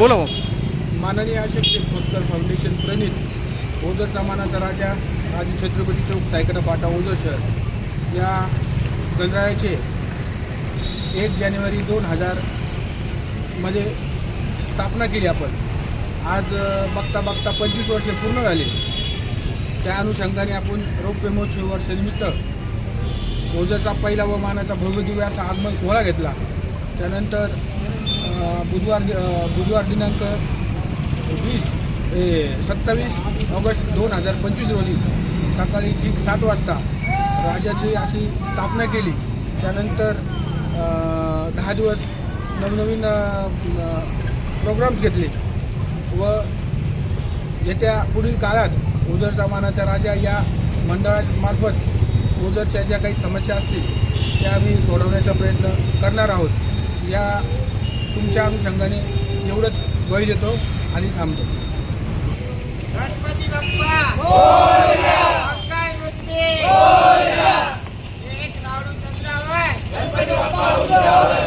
बोला मग. माननीय अशोक खोतकर फाउंडेशन प्रणित ओझर जमानाचा राजा राजे छत्रपती चौक सायकडा फाटा ओझर शहर. या संग्रहालयाचे एक जानेवारी दोन हजारमध्ये स्थापना केली आपण. आज बघता बघता पंचवीस वर्षे पूर्ण झाले. त्या अनुषंगाने आपण रौप्य महोत्सव वर्षानिमित्त ओझरचा पहिला व मानाचा भव्य दिव्य असा आगमन सोहळा घेतला. त्यानंतर बुधवार बुधवार दिनांक वीस ए सत्तावीस ऑगस्ट दोन हजार पंचवीस रोजी सकाळी ठीक सात वाजता राजाची अशी स्थापना केली. त्यानंतर दहा दिवस नवनवीन प्रोग्राम्स घेतले व येत्या पुढील काळात ओझर जमानाचा राजा या मंडळामार्फत ओझरच्या ज्या काही समस्या असतील त्या आम्ही सोडवण्याचा प्रयत्न करणार आहोत. या तुमच्या अनुषंगाने एवढंच गोय देतो आणि थांबतो. गणपती बाप्पा! एक गणपती बाप्पा